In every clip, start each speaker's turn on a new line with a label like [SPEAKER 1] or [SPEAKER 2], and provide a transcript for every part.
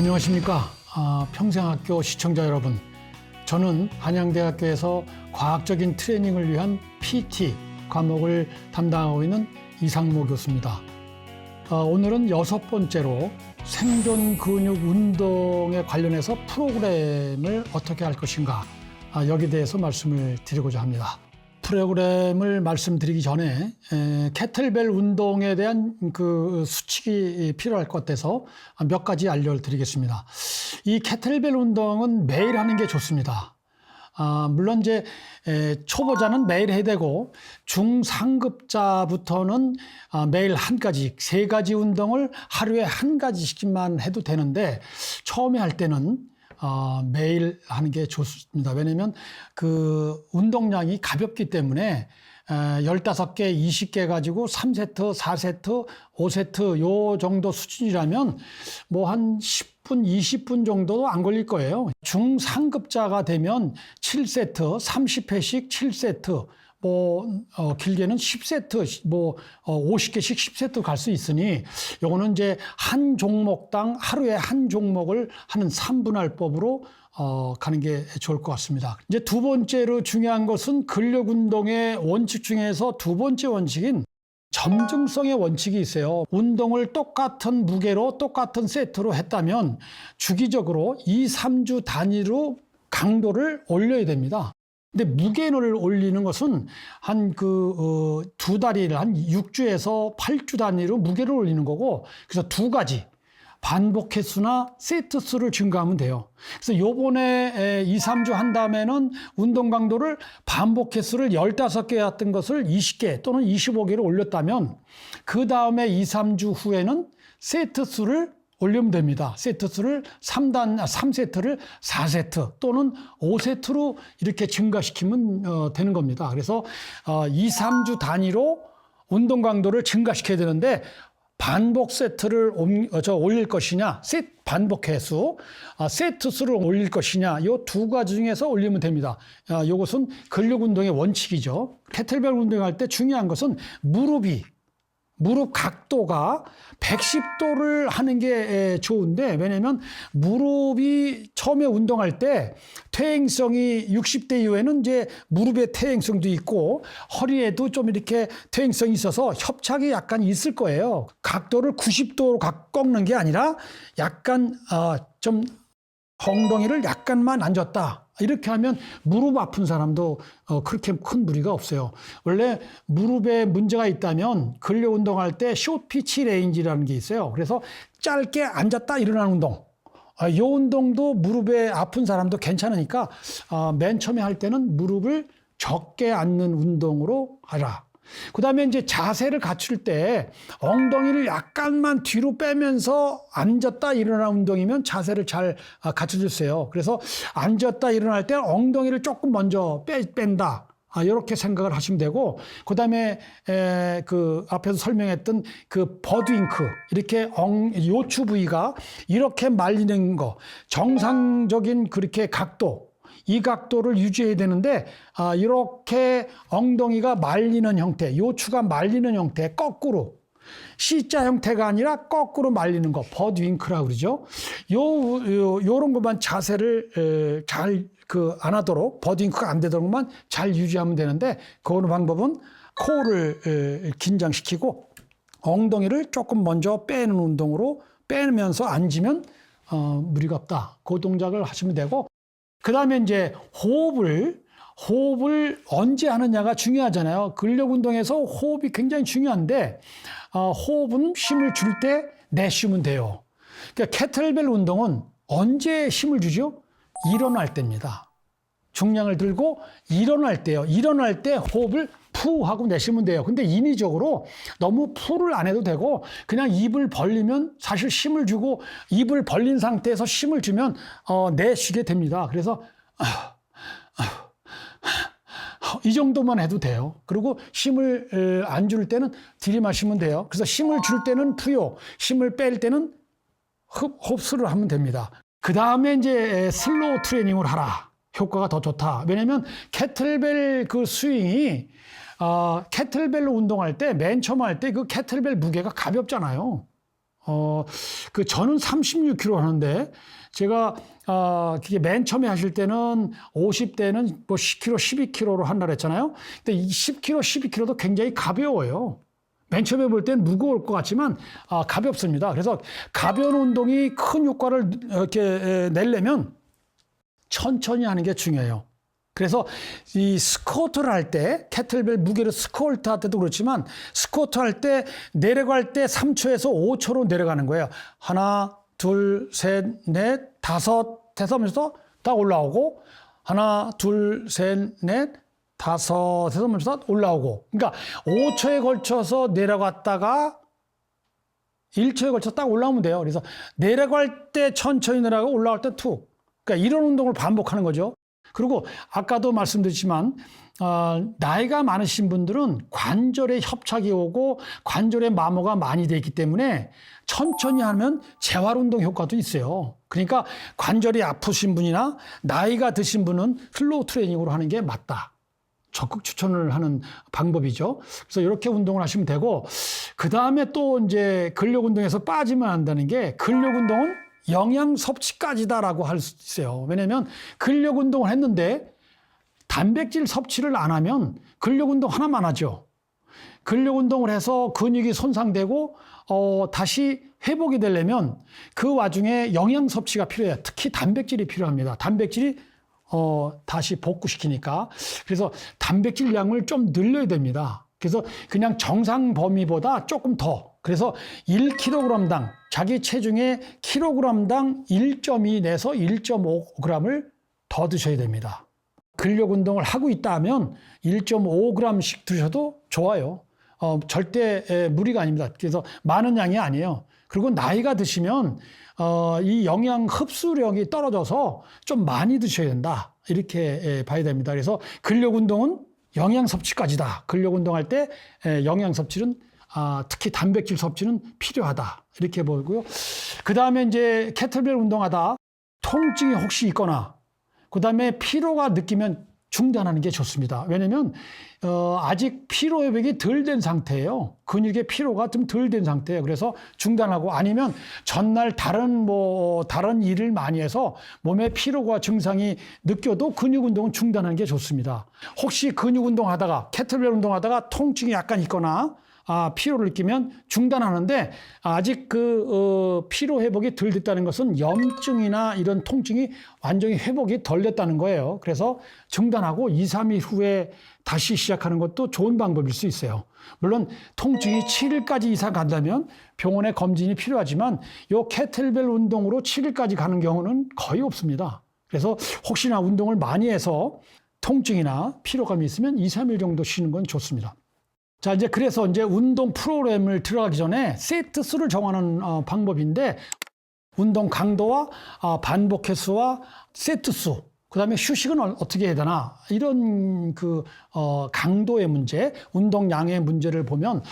[SPEAKER 1] 안녕하십니까. 아, 평생학교 시청자 여러분. 저는 한양대학교에서 과학적인 트레이닝을 위한 PT 과목을 담당하고 있는 이상모 교수입니다. 아, 오늘은 여섯 번째로 생존 근육 운동에 관련해서 프로그램을 어떻게 할 것인가 아, 여기에 대해서 말씀을 드리고자 합니다. 프로그램을 말씀드리기 전에 에, 캐틀벨 운동에 대한 그 수칙이 필요할 것 같아서 몇 가지 알려드리겠습니다. 이 캐틀벨 운동은 매일 하는 게 좋습니다. 아, 물론 이제 에, 초보자는 매일 해야 되고 중상급자부터는 아, 매일 한 가지, 세 가지 운동을 하루에 한 가지씩만 해도 되는데 처음에 할 때는 어, 매일 하는 게 좋습니다. 왜냐면 그 운동량이 가볍기 때문에 에, 15개, 20개 가지고 3세트, 4세트, 5세트 요 정도 수준이라면 뭐한 10분, 20분 정도도 안 걸릴 거예요. 중상급자가 되면 7세트, 30회씩 7세트, 뭐 어, 길게는 10세트, 뭐 어, 50개씩 10세트 갈 수 있으니 요거는 이제 한 종목당 하루에 한 종목을 하는 3분할법으로 어, 가는 게 좋을 것 같습니다. 이제 두 번째로 중요한 것은 근력 운동의 원칙 중에서 두 번째 원칙인 점증성의 원칙이 있어요. 운동을 똑같은 무게로 똑같은 세트로 했다면 주기적으로 2, 3주 단위로 강도를 올려야 됩니다. 근데 무게를 올리는 것은 한 그, 어, 두 다리를 한 6주에서 8주 단위로 무게를 올리는 거고, 그래서 두 가지. 반복 횟수나 세트 수를 증가하면 돼요. 그래서 요번에 2, 3주 한 다음에는 운동 강도를 반복 횟수를 15개 했던 것을 20개 또는 25개로 올렸다면 그 다음에 2, 3주 후에는 세트 수를 올리면 됩니다. 세트 수를 3단, 3세트를 4세트 또는 5세트로 이렇게 증가시키면 어, 되는 겁니다. 그래서 어, 2, 3주 단위로 운동 강도를 증가시켜야 되는데 반복 세트를 옮, 어, 저 올릴 것이냐, 세, 반복 횟수, 아, 세트 수를 올릴 것이냐, 요 두 가지 중에서 올리면 됩니다. 아, 요것은 근력 운동의 원칙이죠. 캐틀벨 운동할 때 중요한 것은 무릎이 무릎 각도가 110도를 하는 게 좋은데 왜냐면 무릎이 처음에 운동할 때 퇴행성이 60대 이후에는 이제 무릎의 퇴행성도 있고 허리에도 좀 이렇게 퇴행성이 있어서 협착이 약간 있을 거예요. 각도를 90도로 꺾는 게 아니라 약간 어, 좀 엉덩이를 약간만 앉았다. 이렇게 하면 무릎 아픈 사람도 어, 그렇게 큰 무리가 없어요. 원래 무릎에 문제가 있다면 근력 운동할 때 쇼피치 레인지라는 게 있어요. 그래서 짧게 앉았다 일어나는 운동. 아, 이 운동도 무릎에 아픈 사람도 괜찮으니까 아, 맨 처음에 할 때는 무릎을 적게 앉는 운동으로 하라. 그 다음에 이제 자세를 갖출 때 엉덩이를 약간만 뒤로 빼면서 앉았다 일어나 운동이면 자세를 잘 아, 갖춰주세요. 그래서 앉았다 일어날 때 엉덩이를 조금 먼저 빼, 뺀다. 아, 이렇게 생각을 하시면 되고, 그 다음에, 그, 앞에서 설명했던 그 버드윙크, 이렇게 엉, 요추 부위가 이렇게 말리는 거, 정상적인 그렇게 각도, 이 각도를 유지해야 되는데 아, 이렇게 엉덩이가 말리는 형태, 요추가 말리는 형태, 거꾸로 C자 형태가 아니라 거꾸로 말리는 거, 버드윙크라고 그러죠. 요, 요 요런 것만 자세를 잘 그 안 하도록 버드윙크가 안 되도록만 잘 유지하면 되는데 그 방법은 코를 에, 긴장시키고 엉덩이를 조금 먼저 빼는 운동으로 빼면서 앉으면 어, 무리가 없다. 그 동작을 하시면 되고 그 다음에 이제 호흡을, 호흡을 언제 하느냐가 중요하잖아요. 근력 운동에서 호흡이 굉장히 중요한데, 어, 호흡은 힘을 줄 때 내쉬면 돼요. 그러니까 캐틀벨 운동은 언제 힘을 주죠? 일어날 때입니다. 중량을 들고 일어날 때요. 일어날 때 호흡을 푸 하고 내쉬면 돼요. 근데 인위적으로 너무 푸를 안 해도 되고 그냥 입을 벌리면 사실 힘을 주고 입을 벌린 상태에서 힘을 주면 어, 내쉬게 됩니다. 그래서 이 정도만 해도 돼요. 그리고 힘을 안 줄 때는 들이마시면 돼요. 그래서 힘을 줄 때는 푸요, 힘을 뺄 때는 흡, 흡수를 하면 됩니다. 그 다음에 이제 슬로우 트레이닝을 하라. 효과가 더 좋다. 왜냐면 캐틀벨 그 스윙이 어, 캐틀벨로 운동할 때 맨 처음 할 때 그 캐틀벨 무게가 가볍잖아요. 어, 그 저는 36kg 하는데 제가 아, 그게 맨 처음에 하실 때는 50대는 뭐 10kg, 12kg로 한다 그랬잖아요. 근데 이 10kg, 12kg도 굉장히 가벼워요. 맨 처음에 볼 땐 무거울 것 같지만 아, 가볍습니다. 그래서 가벼운 운동이 큰 효과를 이렇게 에, 내려면 천천히 하는 게 중요해요. 그래서 이 스쿼트를 할 때 캐틀벨 무게를 스쿼트 할 때도 그렇지만 스쿼트 할 때 내려갈 때 3초에서 5초로 내려가는 거예요. 하나, 둘, 셋, 넷, 다섯 해서 하면서 딱 올라오고 하나, 둘, 셋, 넷, 다섯 해서 하면서 올라오고 그러니까 5초에 걸쳐서 내려갔다가 1초에 걸쳐 딱 올라오면 돼요. 그래서 내려갈 때 천천히 내려가고 올라갈 때 툭. 그러니까 이런 운동을 반복하는 거죠. 그리고 아까도 말씀드렸지만 어, 나이가 많으신 분들은 관절에 협착이 오고 관절에 마모가 많이 돼 있기 때문에 천천히 하면 재활 운동 효과도 있어요. 그러니까 관절이 아프신 분이나 나이가 드신 분은 슬로우 트레이닝으로 하는 게 맞다. 적극 추천을 하는 방법이죠. 그래서 이렇게 운동을 하시면 되고, 그 다음에 또 이제 근력 운동에서 빠지면 안 되는 게 근력 운동은 영양 섭취까지다라고 할 수 있어요. 왜냐면 근력 운동을 했는데 단백질 섭취를 안 하면 근력 운동 하나만 하죠. 근력 운동을 해서 근육이 손상되고 어, 다시 회복이 되려면 그 와중에 영양 섭취가 필요해요. 특히 단백질이 필요합니다. 단백질이 어, 다시 복구시키니까. 그래서 단백질 양을 좀 늘려야 됩니다. 그래서 그냥 정상 범위보다 조금 더. 그래서 1kg당 자기 체중의 kg당 1.2 내서 1.5g을 더 드셔야 됩니다. 근력 운동을 하고 있다면 1.5g씩 드셔도 좋아요. 어, 절대 에, 무리가 아닙니다. 그래서 많은 양이 아니에요. 그리고 나이가 드시면 어, 이 영양 흡수력이 떨어져서 좀 많이 드셔야 된다. 이렇게 에, 봐야 됩니다. 그래서 근력 운동은 영양 섭취까지다. 근력 운동할 때 에, 영양 섭취는 아, 특히 단백질 섭취는 필요하다. 이렇게 보고요. 그 다음에 이제 캐틀벨 운동하다 통증이 혹시 있거나 그 다음에 피로가 느끼면 중단하는 게 좋습니다. 왜냐면 어, 아직 피로 회복이 덜 된 상태예요. 근육의 피로가 좀 덜 된 상태예요. 그래서 중단하고 아니면 전날 다른 뭐 다른 일을 많이 해서 몸에 피로가 증상이 느껴도 근육 운동은 중단하는 게 좋습니다. 혹시 근육 운동하다가 캐틀벨 운동하다가 통증이 약간 있거나 아, 피로를 느끼면 중단하는데 아직 그 어, 피로 회복이 덜 됐다는 것은 염증이나 이런 통증이 완전히 회복이 덜 됐다는 거예요. 그래서 중단하고 2, 3일 후에 다시 시작하는 것도 좋은 방법일 수 있어요. 물론 통증이 7일까지 이상 간다면 병원에 검진이 필요하지만 요 캐틀벨 운동으로 7일까지 가는 경우는 거의 없습니다. 그래서 혹시나 운동을 많이 해서 통증이나 피로감이 있으면 2, 3일 정도 쉬는 건 좋습니다. 자, 이제 그래서 이제 운동 프로그램을 들어가기 전에 세트 수를 정하는 어, 방법인데 운동 강도와 어, 반복 횟수와 세트 수, 그 다음에 휴식은 어- 어떻게 해야 되나 이런 그 어, 강도의 문제, 운동량의 문제를 보면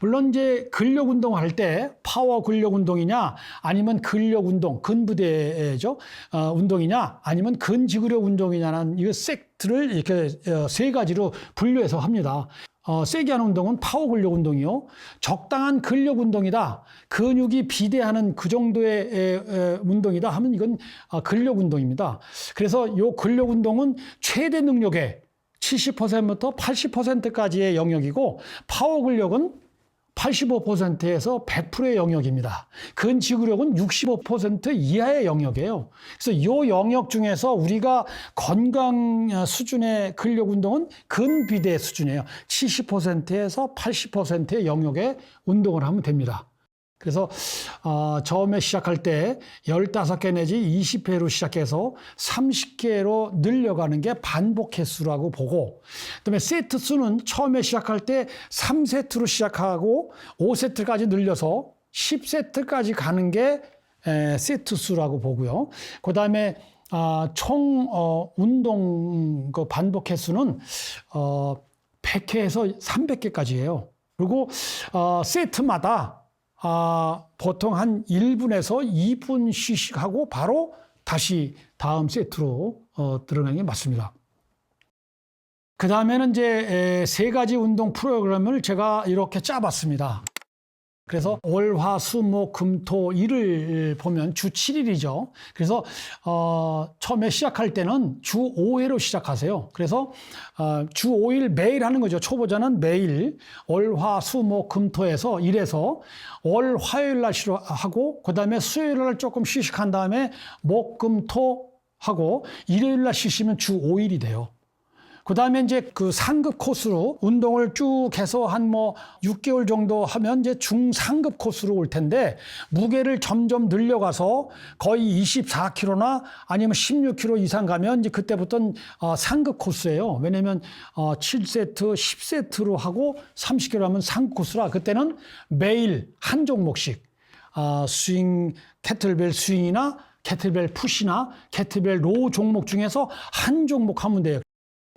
[SPEAKER 1] 물론 이제 근력 운동할 때 파워 근력 운동이냐 아니면 근력 운동 근부대죠 어, 운동이냐 아니면 근지구력 운동이냐는 이 세트를 이렇게 어, 세 가지로 분류해서 합니다. 어, 세게 하는 운동은 파워 근력 운동이요. 적당한 근력 운동이다. 근육이 비대하는 그 정도의 에, 에, 운동이다 하면 이건 어, 근력 운동입니다. 그래서 요 근력 운동은 최대 능력의 70%부터 80%까지의 영역이고 파워 근력은 85%에서 100%의 영역입니다. 근지구력은 65% 이하의 영역이에요. 그래서 이 영역 중에서 우리가 건강 수준의 근력 운동은 근비대 수준이에요. 70%에서 80%의 영역의 운동을 하면 됩니다. 그래서 어, 처음에 시작할 때 15개 내지 20회로 시작해서 30개로 늘려가는 게 반복 횟수라고 보고 그다음에 세트 수는 처음에 시작할 때 3세트로 시작하고 5세트까지 늘려서 10세트까지 가는 게 에, 세트 수라고 보고요. 그다음에 아, 총 어, 운동 그 반복 횟수는 어, 100회에서 300개까지예요. 그리고 어, 세트마다 아, 보통 한 1분에서 2분 쉬식 하고 바로 다시 다음 세트로 어, 들어가는 게 맞습니다. 그 다음에는 이제 에, 세 가지 운동 프로그램을 제가 이렇게 짜봤습니다. 그래서 월, 화, 수, 목, 금, 토, 일을 보면 주 7일이죠. 그래서 어, 처음에 시작할 때는 주 5회로 시작하세요. 그래서 어, 주 5일 매일 하는 거죠. 초보자는 매일 월, 화, 수, 목, 금, 토에서 일해서 월, 화요일 날 쉬러 하고 그 다음에 수요일 날 조금 휴식한 다음에 목, 금, 토 하고 일요일 날 쉬시면 주 5일이 돼요. 그 다음에 이제 그 상급 코스로 운동을 쭉 해서 한 뭐 6개월 정도 하면 이제 중상급 코스로 올 텐데 무게를 점점 늘려가서 거의 24kg나 아니면 16kg 이상 가면 이제 그때부터는 어, 상급 코스예요. 왜냐면 어, 7세트, 10세트로 하고 30kg 하면 상급 코스라 그때는 매일 한 종목씩 아, 스윙, 캐틀벨 스윙이나 캐틀벨 푸시나 캐틀벨 로우 종목 중에서 한 종목 하면 돼요.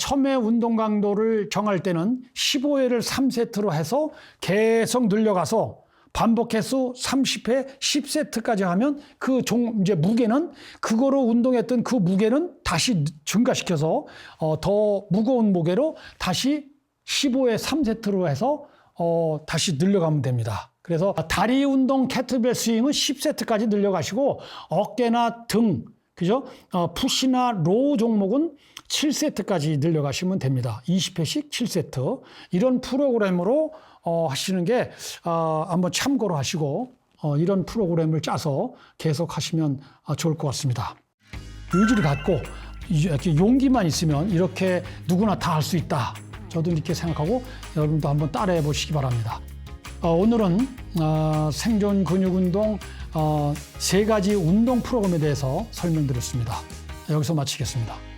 [SPEAKER 1] 처음에 운동 강도를 정할 때는 15회를 3세트로 해서 계속 늘려가서 반복 횟수 30회 10세트까지 하면 그 종 이제 무게는 그거로 운동했던 그 무게는 다시 증가시켜서 어, 더 무거운 무게로 다시 15회 3세트로 해서 어, 다시 늘려가면 됩니다. 그래서 다리 운동 캐틀벨 스윙은 10세트까지 늘려가시고 어깨나 등 그죠? 어, 푸시나 로우 종목은 7세트까지 늘려가시면 됩니다. 20회씩 7세트. 이런 프로그램으로 어, 하시는 게 어, 한번 참고로 하시고 어, 이런 프로그램을 짜서 계속 하시면 어, 좋을 것 같습니다. 의지를 갖고 이렇게 용기만 있으면 이렇게 누구나 다 할 수 있다. 저도 이렇게 생각하고 여러분도 한번 따라해 보시기 바랍니다. 어, 오늘은 어, 생존 근육 운동 어, 세 가지 운동 프로그램에 대해서 설명드렸습니다. 여기서 마치겠습니다.